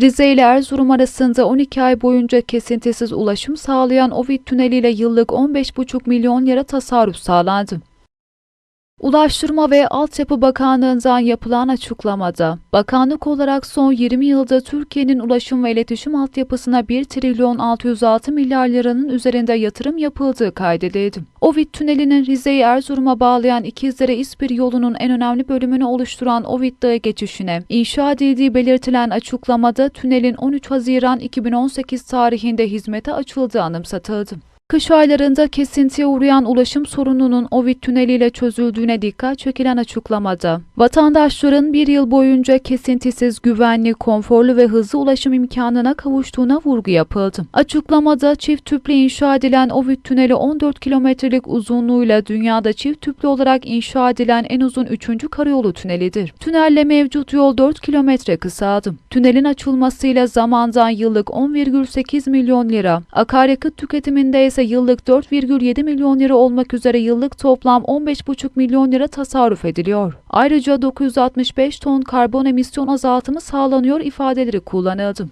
Rize ile Erzurum arasında 12 ay boyunca kesintisiz ulaşım sağlayan Ovid Tüneli ile yıllık 15,5 milyon lira tasarruf sağlandı. Ulaştırma ve Altyapı Bakanlığı'ndan yapılan açıklamada, bakanlık olarak son 20 yılda Türkiye'nin ulaşım ve iletişim altyapısına 1 trilyon 606 milyar liranın üzerinde yatırım yapıldığı kaydedildi. Ovid Tüneli'nin Rize'yi Erzurum'a bağlayan İkizdere İspir yolunun en önemli bölümünü oluşturan Ovid Dağı geçişine inşa edildiği belirtilen açıklamada tünelin 13 Haziran 2018 tarihinde hizmete açıldığı anımsatıldı. Kış aylarında kesintiye uğrayan ulaşım sorununun Ovid Tüneli ile çözüldüğüne dikkat çekilen açıklamada, vatandaşların bir yıl boyunca kesintisiz, güvenli, konforlu ve hızlı ulaşım imkanına kavuştuğuna vurgu yapıldı. Açıklamada çift tüplü inşa edilen Ovid Tüneli 14 kilometrelik uzunluğuyla dünyada çift tüplü olarak inşa edilen en uzun 3. karayolu tünelidir. Tünelle mevcut yol 4 kilometre kısaldı. Tünelin açılmasıyla zamandan yıllık 10,8 milyon lira, akaryakıt tüketiminde ise yıllık 4,7 milyon lira olmak üzere yıllık toplam 15,5 milyon lira tasarruf ediliyor. Ayrıca 965 ton karbon emisyon azaltımı sağlanıyor ifadeleri kullanıldı.